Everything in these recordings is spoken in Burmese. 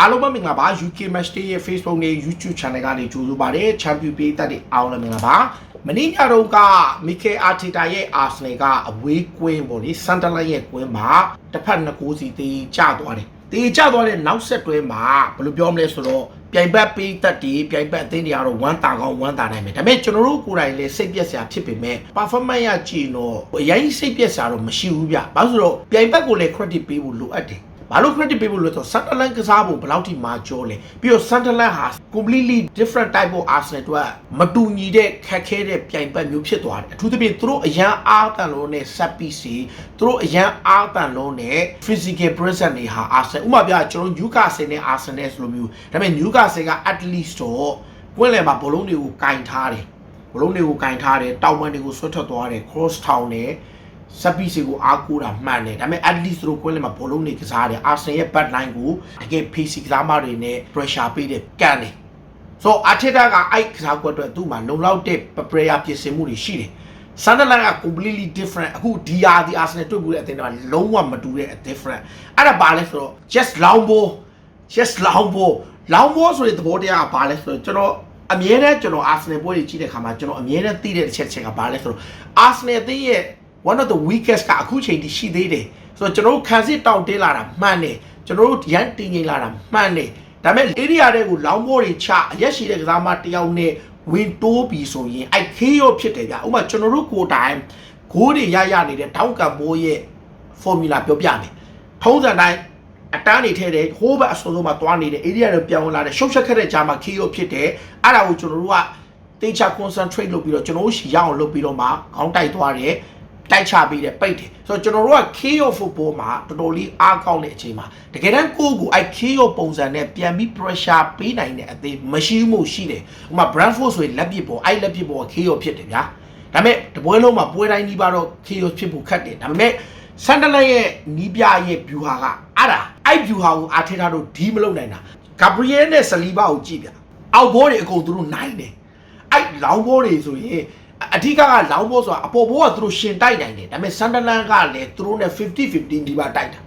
အားလုံးပဲမင်္ဂလာပါ UK Match Day ရဲ့ Facebook နဲ့ YouTube Channel ကနေကြိုဆိုပါရစေ။ Champion ပေးသက်တဲ့အားလုံးမင်္ဂလာပါ။မနေ့ညတော့က Mikel Arteta ရဲ့ Arsenal ကအဝေးကွင်းပေါ့လေ Sunderland ရဲ့ကွင်းမှာတစ်ဖက်နှစ်ကိုးစီတေးကျသွားတယ်။တေးကျသွားတဲ့နောက်ဆက်တွဲမှာဘယ်လိုပြောမလဲဆိုတော့ပြိုင်ဘက်ပေးသက်တွေပြိုင်ဘက်အသင်းတွေကတော့ဝမ်းတာကောင်းဝမ်းတာနိုင်မယ်ဒါပေမဲ့ကျွန်တော်တို့ကိုယ်တိုင်လည်းစိတ်ပြက်စရာဖြစ်ပေမဲ့ performance ရကြည့်တော့အရင်စိတ်ပြက်စရာတော့မရှိဘူးဗျဘာလို့ဆိုတော့ပြိုင်ဘက်ကိုလည်း credit ပေးဖို့လိုအပ်တယ် ဘာလို့ credit ပေးဖို့လဲဆိုတော့ Sunderland ကစားဖို့ဘယ်လောက်ထိမာကြောလဲပြီးတော့ Sunderland ဟာ completely different type of Arsenal တို့ကမတူညီတဲ့ခက်ခဲတဲ့ပြိုင်ဘက်မျိုးဖြစ်သွားတယ်အထူးသဖြင့်သူတို့အရန်အားတန်လုံးနဲ့ set piece တွေသူတို့အရန်အားတန်လုံးနဲ့ physical presence တွေဟာ Arsenal ဥပမာပြကျွန်တော် Newcastle နဲ့ Arsenal ဆိုလိုမျိုးဒါပေမဲ့ Newcastle က at least တော့ကွင်းလယ်မှာဘောလုံးတွေကိုကင်ထားတယ်ဘလုံးတွေကိုကင်ထားတယ်တောင်ပန်းတွေကိုဆွတ်ထွက်သွားတယ် cross town နဲ့ စပီစီကိုအားကိုးတာမှန်တယ်ဒါပေမဲ့ at least သူတို့ကွင်းလယ်မှာဘောလုံးတွေကစားတယ်အာဆင်ရဲ့ back line ကိုတကယ် PC ကစားမတွေနဲ့ pressure ပေးတယ်ကန်တယ်ဆိုအာထက်တာကအဲ့ကစားကွက်အတွက်သူ့မှာလုံလောက်တဲ့ prayer ပြင်ဆင်မှုတွေရှိတယ်ဆန်ဒလန်က completely different အခု DR ဒီ Arsenal တွေ့ဘူးတဲ့အသင်းတွေကလုံးဝမတူတဲ့ different အဲ့ဒါဘာလဲဆိုတော့ just long ball just long ball long ball ဆိုတဲ့သဘောတရားကဘာလဲဆိုတော့ကျွန်တော်အမြဲတမ်းကျွန်တော် Arsenal ပွဲတွေကြည့်တဲ့ခါမှာကျွန်တော်အမြဲတမ်းသိတဲ့အချက်တစ်ချက်ကဘာလဲဆိုတော့ Arsenal အသင်းရဲ့ one of the weakest ကအခုချိန်ထိရှိသေးတယ်ဆိုတော့ကျွန်တော်တို့ခံစစ်တောင့်တင်းလာတာမှန်တယ်ကျွန်တော်တို့ရန်တင်ငိမ့်လာတာမှန်တယ်ဒါပေမဲ့ area တွေကိုလောင်းဘောတွေချအရက်ရှိတဲ့ကစားမတစ်ယောက်နဲ့ဝင်တိုးပြီဆိုရင်အဲ့ခေးရောဖြစ်တယ်ဗျဥပမာကျွန်တော်တို့ကိုယ်တိုင်ဂိုးတွေရရနေတဲ့တောင်းကံဘိုးရဲ့ formula ပြောပြမယ်ထုံးစံတိုင်းအတန်းနေထဲတဲ့ဟိုးဘက်အစုံဆုံးမှာတွားနေတဲ့ area တွေပြောင်းလာတဲ့ရှုပ်ရှက်ခက်တဲ့ကြားမှာခေးရောဖြစ်တယ်အဲ့ဒါကိုကျွန်တော်တို့ကတေချာ concentrate လုပ်ပြီးတော့ကျွန်တော်တို့ရှီရအောင်လုပ်ပြီးတော့မှခေါင်းတိုက်သွားတယ် တိုက်ချပေးတယ်ပိတ်တယ်ဆိုတော့ကျွန်တော်တို့က KO football မှာတော်တော်လေးအားကောင်းတဲ့အချိန်မှာတကယ်တမ်းကိုယ့်ကိုအဲ့ KO ပုံစံနဲ့ပြန်ပြီး pressure ပေးနိုင်တဲ့အသေးမရှိမှုရှိတယ်ဥပမာ Brentford ဆိုရင်လက်ပစ်ပေါ်အဲ့လက်ပစ်ပေါ်က KO ဖြစ်တယ်ဗျာဒါပေမဲ့တပွဲလုံးမှာပွဲတိုင်းကြီးပါတော့ KO ဖြစ်ဖို့ခက်တယ်ဒါပေမဲ့ဆန်ဒလန်ရဲ့နီးပြရဲ့ view ဟာကအဲ့ဒါအဲ့ view ဟာကိုအားထထားတော့ဒီမလုပ်နိုင်တာဂါဘရီယယ်နဲ့ဆလီဘာကိုကြည့်ဗျအောက်ဘောတွေအကုန်သူတို့နိုင်တယ်အဲ့လောင်းဘောတွေဆိုရင် အဓိကကလောင်းဘောဆိုတာအပေါ်ဘောကသူတို့ရှင်တိုက်နိုင်တယ်ဒါပေမဲ့ဆန်ဒလန်ကလည်းသူတို့နဲ့50 50ဒီပါတိုက်တာ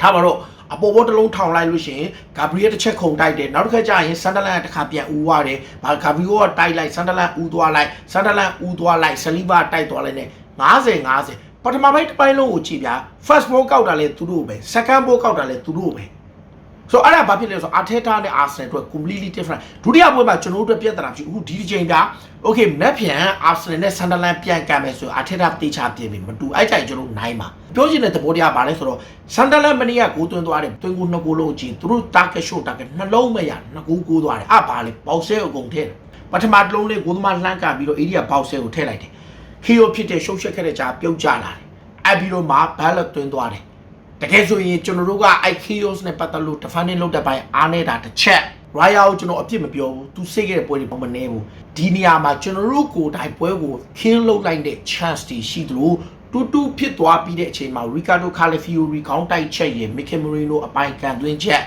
ထားပါတော့အပေါ်ဘောတစ်လုံးထောင်လိုက်လို့ရှိရင်ဂါဘရီယယ်တစ်ချက်ခုန်တိုက်တယ်နောက်တစ်ခါကျရင်ဆန်ဒလန်ကတစ်ခါပြန်ဦးသွားတယ်ဘာဂါဘရီယယ်ကတိုက်လိုက်ဆန်ဒလန်ဦးသွားလိုက်ဆန်ဒလန်ဦးသွားလိုက်ဆလီဘာတိုက်သွားလိုက်နဲ့90 90ပထမပိုင်းတစ်ပိုင်းလုံးကိုကြည့်ဗျာ first ball ကောက်တာလဲသူတို့ပဲ second ball ကောက်တာလဲသူတို့ပဲ ဆိုတော့အဲ့ဒါဘာဖြစ်လဲဆိုတော့အာထေတာနဲ့အာဆင်အတွက် completely different ဒုတိယပွဲမှာကျွန်တော်တို့အတွက်ပြဿနာဖြစ်အခုဒီဒီချိန်က okay မက်ပြန်အာဆင်နဲ့ဆန်ဒလန်ပြန်ကန်မယ်ဆိုအာထေတာတေချာပြင်ပြီမတူအဲ့ကြိုင်ကျွန်တော်နိုင်ပါပြောချင်တဲ့သဘောတရားဘာလဲဆိုတော့ဆန်ဒလန်မနီကကိုသွင်းသွားတယ်သွင်းကိုနှစ်ကိုလုံးကြည့်သူတို့ target shot target နှလုံးမရနှစ်ကိုကိုသွားတယ်အဘာလဲပေါက်ဆဲအကုန်ထည့်တယ်ပထမတစ်လုံးလေးကိုသမားလှမ်းကန်ပြီးတော့ area ပေါက်ဆဲကိုထည့်လိုက်တယ်ခီယိုဖြစ်တဲ့ရှုပ်ရှက်ခဲ့တဲ့ကြားပြုတ်ကျလာတယ်အဲ့ပြီးတော့မှဘက်လက်သွင်းသွားတယ် တကယ်ဆိုရင်ကျွန်တော်တို့က IKOs နဲ့ပတ်သက်လို့ defining လုပ်တဲ့ပိုင်းအားနေတာတစ်ချက် Raya ကိုကျွန်တော်အပြစ်မပြောဘူးသူစိတ်ခဲ့တဲ့ပွဲတွေဘာမနေဘူးဒီနေရာမှာကျွန်တော်တို့ကိုယ်တိုင်ပွဲကို kill လုပ်လိုက်တဲ့ chance တွေရှိသလိုတူတူဖြစ်သွားပြီးတဲ့အချိန်မှာ Ricardo Calafiori ခေါင်းတိုက်ချက်ရင် Mikel Merino အပိုင်ခံသွင်းချက်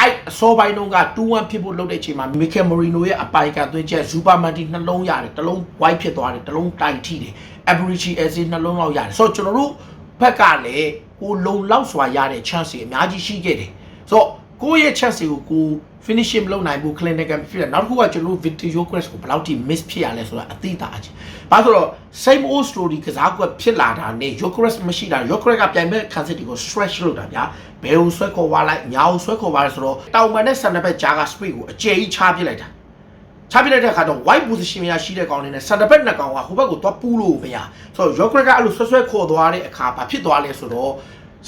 အဲ့အစောပိုင်းတုန်းက2-1ဖြစ်ဖို့လုပ်တဲ့အချိန်မှာ Mikel Merino ရဲ့အပိုင်ခံသွင်းချက် Supermanti နှလုံးရတယ်တစ်လုံး white ဖြစ်သွားတယ်တစ်လုံးတိုက်ထိတယ် Aberichy Eze နှလုံးလောက်ရတယ်ဆိုတော့ကျွန်တော်တို့ဘက်ကလည်း ကိုလုံလောက်စွာရတဲ့ chance တွေအများကြီးရှိခဲ့တယ်ဆိုတော့ကိုယ့်ရဲ့ chance တွေကိုကို finishing မလုပ်နိုင်ဘူး clinical ဖြစ်တယ်နောက်တစ်ခုကကျွန်တော်တို့ video crash ကိုဘယ်လောက်ထိ miss ဖြစ်ရလဲဆိုတာအသိတာအချင်းဘာလို့ဆိုတော့ same old story ကစားကွက်ဖြစ်လာတာနဲ့ your crash မရှိတာ your crash ကပြိုင်မဲ့ခံစစ်တွေကို stretch လုပ်တာဗျာဘယ်ကိုဆွဲခေါ်သွားလိုက်ညာကိုဆွဲခေါ်သွားလဲဆိုတော့တောင်ပန်နဲ့ဆန်တဲ့ဘက်ဂျာက speed ကိုအကျယ်ကြီးချပြစ်လိုက်တာ ချပြလိုက်တဲ့အခါတော့ white position ရရှိတဲ့ကောင်လေးနဲ့ center back နှစ်ကောင်ကဟိုဘက်ကိုသွားပူးလို့မရဆိုတော့ Jokrek ကအဲ့လိုဆွဲဆွဲခေါ်သွားတဲ့အခါဘာဖြစ်သွားလဲဆိုတော့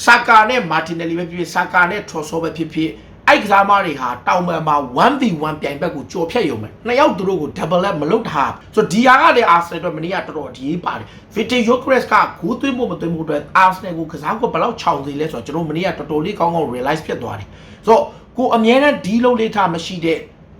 ဆာကာနဲ့မာတင်နယ်လီပဲဖြစ်ဖြစ်ဆာကာနဲ့ထရော်ဆောပဲဖြစ်ဖြစ်အဲ့ကစားမတွေဟာတောင်ပံမှာ 1v1 ပြိုင်ဘက်ကိုကြော်ဖြတ်ရုံပဲနှစ်ယောက်သူတို့ကို double lap မလုပ်တာဆိုတော့ဒီဟာကလည်း Arsenal အတွက်မနေ့ကတော်တော်အရေးပါတယ် Victor Gyökeres ကဂိုးသွင်းဖို့မသွင်းဖို့အတွက် Arsenal ကိုကစားကွက်ဘယ်လောက်ခြောင်သေးလဲဆိုတော့ကျွန်တော်မနေ့ကတော်တော်လေးကောင်းကောင်း realize ဖြစ်သွားတယ်ဆိုတော့ကိုအမြဲတမ်းဒီလုံးလေးထားမရှိတဲ့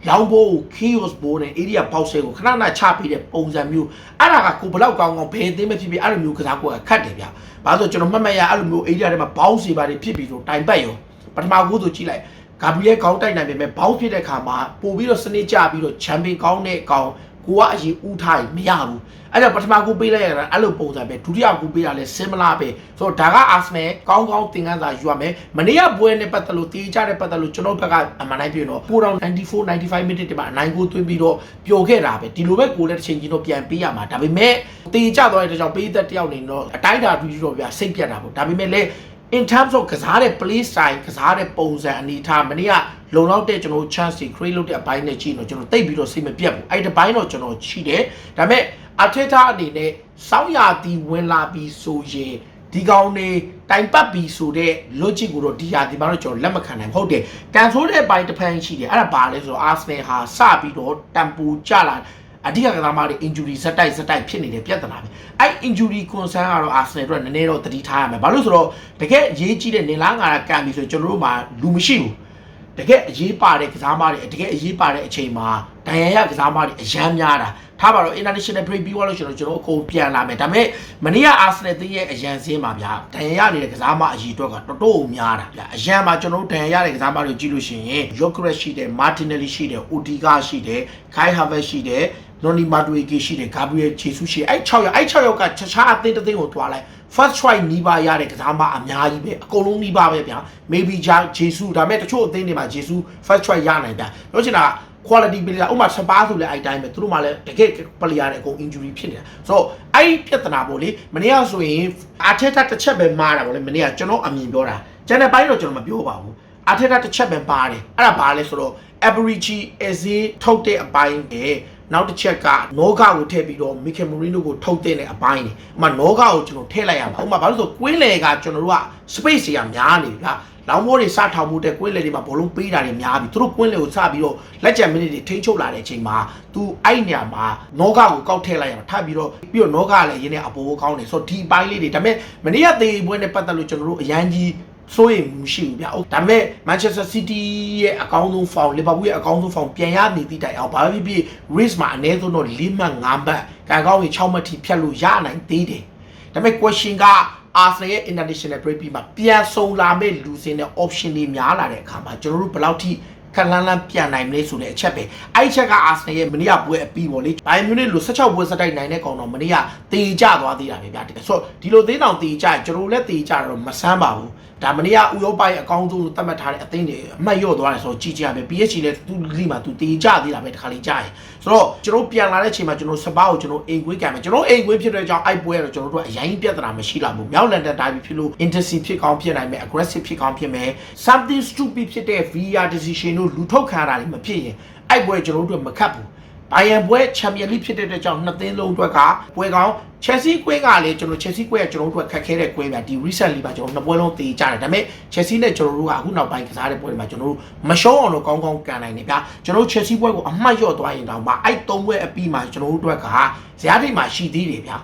လောင်ဘိုးကို chaos ဘိုးနဲ့ area box ကိုခဏခဏချပေးတဲ့ပုံစံမျိုးအဲ့ဒါကကိုဘလောက်ကောင်းကောင်းဘယ်အသင်းပဲဖြစ်ဖြစ်အဲ့လိုမျိုးကစားကွက်ကခတ်တယ်ဗျ။ဘာလို့ဆိုကျွန်တော်မှတ်မှတ်ရအဲ့လိုမျိုး area ထဲမှာ bounce တွေပါတယ်ဖြစ်ပြီးတော့တိုင်ပတ်ရောပထမကူဆိုကြည့်လိုက်ဂါဘရီယယ်ကောင်းတိုက်နိုင်ပေမဲ့ဘောက်ဖြစ်တဲ့ခါမှာပို့ပြီးတော့စနစ်ကျပြီးတော့ချန်ပီယံကောင်းတဲ့ကောင် ကိုကအရင်ဥထားရင်မရဘူးအဲ့ဒါပထမကူပေးလိုက်ရတာအဲ့လိုပုံစံပဲဒုတိယကူပေးတာလဲ similar ပဲဆိုတော့ဒါက Arsenal ကောင်းကောင်းသင်ခန်းစာယူရမယ်မနေ့ကပွဲနဲ့ပတ်သက်လို့တေးကြတဲ့ပတ်သက်လို့ကျွန်တော်ဘက်ကအမှန်တိုင်းပြောတော့ပိုတော့94 95 minute တွေမှာအနိုင်ကိုသွင်းပြီးတော့ပျော်ခဲ့တာပဲဒီလိုပဲကိုလည်းတစ်ချိန်ချင်းတော့ပြန်ပေးရမှာဒါပေမဲ့တေးကြသွားတဲ့ကြောင့်ပေးသက်တယောက်နေတော့အတိုင်းတာပြီးတော့ဗျာစိတ်ပြတ်တာပေါ့ဒါပေမဲ့လည်း in terms of ကစားတဲ့ play style ကစားတဲ့ပုံစံအနေထားမနေ့ကလုံလောက်တဲ့ကျွန်တော် chance တွေ create လုပ်တဲ့အပိုင်းနဲ့ကြည့်တော့ကျွန်တော်တိတ်ပြီးတော့စိတ်မပြတ်ဘူးအဲ့ဒီဘိုင်းတော့ကျွန်တော်ရှိတယ်ဒါပေမဲ့အထက်ထားအနေနဲ့စောင်းရာတီဝင်လာပြီးဆိုရင်ဒီကောင်နေတိုင်ပတ်ပြီးဆိုတဲ့ logic ကိုတော့ဒီဟာဒီမှာတော့ကျွန်တော်လက်မခံနိုင်ဘူးဟုတ်တယ်ကန်ဆိုးတဲ့ဘိုင်းတစ်ဖက်ရှိတယ်အဲ့ဒါဘာလဲဆိုတော့ Arsenal ဟာစပြီးတော့တန်ပူကျလာ အဓိကကစားမတွေ injury ဇက်တိုက်ဇက်တိုက်ဖြစ်နေတဲ့ပြဿနာပဲအဲ့ injury concern ကတော့ Arsenal အတွက်နည်းနည်းတော့သတိထားရမယ်ဘာလို့ဆိုတော့တကယ်အရေးကြီးတဲ့နေလားငါကကန်ပြီဆိုရင်ကျွန်တော်တို့မှာလူမရှိဘူးတကယ်အရေးပါတဲ့ကစားမတွေတကယ်အရေးပါတဲ့အချိန်မှာဒဏ်ရာရကစားမတွေအရန်များတာထားပါတော့ international break ပြီးသွားလို့ရှိရင်ကျွန်တော်အကုန်ပြန်လာမယ်ဒါပေမဲ့မနေ့က Arsenal တင်းရဲ့အရန်စင်းပါဗျာဒဏ်ရာရနေတဲ့ကစားမအရေးအတွက်ကတော်တော်များတာဗျာအရန်မှာကျွန်တော်တို့ဒဏ်ရာရတဲ့ကစားမတွေကြည့်လို့ရှိရင် Gyökeres ရှိတယ် Martinelli ရှိတယ် Odiga ရှိတယ် Kai Havertz ရှိတယ် နော်နီမာတူအေကရှိတယ်ဂါဘရီယယ်ခြေဆုရှိတယ်အဲ့6ယောက်အဲ့6ယောက်ကချာချာအသင်းတစ်သင်းကိုတွားလိုက် first try နီးပါရတဲ့ကစားမအများကြီးပဲအကုန်လုံးနီးပါပဲဗျာ maybe ဂျာဂျေဆုဒါပေမဲ့တချို့အသင်းတွေမှာဂျေဆု first try ရနိုင်တာပြောချင်တာ quality player ဥပမာစပါးဆိုလဲအဲ့တိုင်းပဲသူတို့မှလည်းတကယ် player တွေအကုန် injury ဖြစ်နေတာဆိုတော့အဲ့ဒီပြဿနာပေါ့လေမနေ့ကဆိုရင်အာထက်တာတစ်ချက်ပဲမားတာပေါ့လေမနေ့ကကျွန်တော်အမြင်ပြောတာကျန်တဲ့ဘိုင်းတော့ကျွန်တော်မပြောပါဘူးအာထက်တာတစ်ချက်ပဲပါတယ်အဲ့ဒါဘာလဲဆိုတော့ average is ထုတ်တဲ့အပိုင်းပဲ နောက်တစ်ချက်ကနောဂကိုထည့်ပြီးတော့မီကယ်မိုရီနိုကိုထုတ်တဲ့အပိုင်းနေ။ဥပမာနောဂကိုကျွန်တော်ထည့်လိုက်ရမှာ။ဥပမာဘာလို့ဆိုကွင်းလေကကျွန်တော်တို့က space တွေကများနေပြီလား။လောင်းမိုးတွေစထောင်မှုတဲ့ကွင်းလေတွေမှာဘောလုံးပေးတာတွေများပြီ။သူတို့ကွင်းလေကိုစပြီးတော့လက်ကျန်မိနစ်တွေထိန်းချုပ်လာတဲ့အချိန်မှာသူအဲ့နေရာမှာနောဂကိုကောက်ထည့်လိုက်ရမှာ။ထပ်ပြီးတော့ပြီးတော့နောဂကလည်းရင်းနေအပေါ်ကောင်းနေဆိုတော့ဒီပိုင်းလေးတွေဒါပေမဲ့မနေ့ကသေပွဲနဲ့ပတ်သက်လို့ကျွန်တော်တို့အရန်ကြီး စိုးရင်မရှိဘူးဗျ။ဒါပေမဲ့ Manchester City ရဲ့အကောင်းဆုံး form Liverpool ရဲ့အကောင်းဆုံး form ပြန်ရနေသည့်တိုင်အောင်ဘာဖြစ်ဖြစ် race မှာအနည်းဆုံးတော့၄မှတ်၅မှတ်ကံကောင်းရင်6မှတ်ထိဖြတ်လို့ရနိုင်သေးတယ်။ဒါပေမဲ့ question က Arsenal ရဲ့ international break ပြီးမှပြန်ဆုံလာမဲ့လူစင်းတဲ့ option တွေများလာတဲ့အခါမှာကျွန်တော်တို့ဘယ်လောက်ထိခက်လန်းလန်းပြန်နိုင်မလဲဆိုတဲ့အချက်ပဲအဲ့ဒီချက်က Arsenal ရဲ့မနေ့ကပွဲအပြီးပေါ့လေဘိုင်မြူနစ်လို16ပွဲစတိုက်နိုင်တဲ့ကောင်တော့မနေ့ကတေကြသွားသေးတာပဲဗျာဆိုတော့ဒီလိုသေးတောင်တေကြရင်ကျွန်တော်လည်းတေကြတော့မဆန်းပါဘူး ဒါမနေ့ကဥရောပရဲ့အကောင်းဆုံးလို့သတ်မှတ်ထားတဲ့အသင်းတွေအမှတ်ရော့သွားတယ်ဆိုတော့ကြည့်ကြရမယ် PSG လည်းသူ့လိမှာသူတေကြသေးတာပဲတခါလေးကြားရင်ဆိုတော့ကျွန်တော်ပြန်လာတဲ့အချိန်မှာကျွန်တော်စပါးကိုကျွန်တော်အိမ်ကွေးကံမယ်ကျွန်တော်အိမ်ကွေးဖြစ်တဲ့အကြောင်းအိုက်ပွဲတော့ကျွန်တော်တို့အရင်ပြဿနာမရှိလာဘူးမြောက်လန်ဒန်ဒါဘီဖြစ်လို့ intensive ဖြစ်ကောင်းဖြစ်နိုင်မယ် aggressive ဖြစ်ကောင်းဖြစ်မယ် something stupid ဖြစ်တဲ့ VR decision တို့လူထုတ်ခံရတာတွေမဖြစ်ရင်အိုက်ပွဲကျွန်တော်တို့မခတ်ဘူး ဘိုင်ယန်ပွဲချန်ပီယံလိဖြစ်တဲ့အတွက်ကြောင့်နှစ်သင်းလုံးအတွက်ကပွဲကောင်းချက်စီကွင်းကလည်းကျွန်တော်ချက်စီကွင်းကကျွန်တော်တို့ခက်ခဲတဲ့ကွင်းဗျာဒီ recently မှာကျွန်တော်နှစ်ပွဲလုံးတေးကြတယ်ဒါပေမဲ့ချက်စီနဲ့ကျွန်တော်တို့ကအခုနောက်ပိုင်းကစားတဲ့ပွဲတွေမှာကျွန်တော်တို့မရှုံးအောင်လို့ကောင်းကောင်းကန်နိုင်တယ်ဗျာကျွန်တော်တို့ချက်စီပွဲကိုအမှတ်လျော့သွားရင်တောင်မှအဲ့သုံးပွဲအပြီးမှာကျွန်တော်တို့အတွက်ကဇယားထိပ်မှာရှိသေးတယ်ဗျာ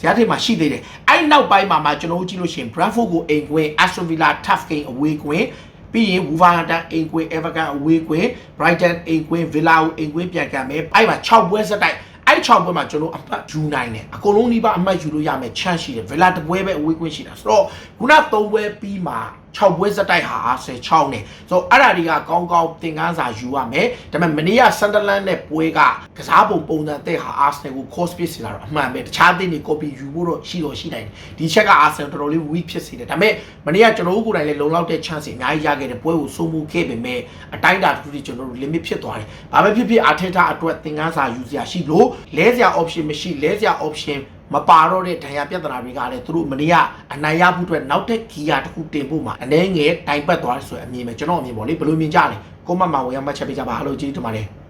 ဇယားထိပ်မှာရှိသေးတယ်အဲ့နောက်ပိုင်းမှာမှကျွန်တော်တို့ကြည့်လို့ရှိရင် Bradford ကိုအိမ်ကွင်း Aston Villa tough game away ကွင်း ပြီးရင် Wolverhampton အိမ်ကွင်း Everton away ကွင်း Brighton အိမ်ကွင်း Villa ကိုအိမ်ကွင်းပြန်ကန်မယ်အဲ့မှာ6ပွဲစတိုက်အဲ့6ပွဲမှာကျွန်တော်အမှတ်ယူနိုင်တယ်အကုန်လုံးဒီပါအမှတ်ယူလို့ရမယ် chance ရှိတယ် Villa တပွဲပဲအဝေးကွင်းရှိတာဆိုတော့ခုန3ပွဲပြီးမှာ 6ပွဲစတိုက်ဟာ16နဲ့ဆိုတော့အဲ့ဒါတွေကကောင်းကောင်းသင်ခန်းစာယူရမယ်ဒါပေမဲ့မနေ့က Sunderland နဲ့ပွဲကကစားပုံပုံစံတဲ့ဟာ Arsenal ကို cost ဖြစ်စေတာတော့အမှန်ပဲတခြားသင်းတွေ copy ယူဖို့တော့ရှိတော့ရှိနိုင်တယ်ဒီချက်က Arsenal တော်တော်လေး weak ဖြစ်စေတယ်ဒါပေမဲ့မနေ့ကကျွန်တော်တို့ကိုယ်တိုင်လည်းလုံလောက်တဲ့ chance တွေအများကြီးရခဲ့တယ်ပွဲကိုစိုးမိုးခဲ့ပေမဲ့အတိုင်းအတာတစ်ခုထိကျွန်တော်တို့ limit ဖြစ်သွားတယ်ဘာပဲဖြစ်ဖြစ် Arteta အတွက်သင်ခန်းစာယူစရာရှိလို့လဲစရာ option မရှိလဲစရာ option မပါတော့တဲ့ဒဏ်ရာပြဿနာတွေကလည်းသူတို့မနေ့ကအနိုင်ရဖို့အတွက်နောက်ထပ်ဂီယာတစ်ခုတင်ဖို့မှာအနေငယ်တိုင်ပတ်သွားတယ်ဆိုတဲ့အမြင်ပဲကျွန်တော်အမြင်ပေါ့လေဘယ်လိုမြင်ကြလဲကိုမမဝင်ရမှတ်ချက်ပေးကြပါအားလုံးကျေးဇူးတင်ပါတယ်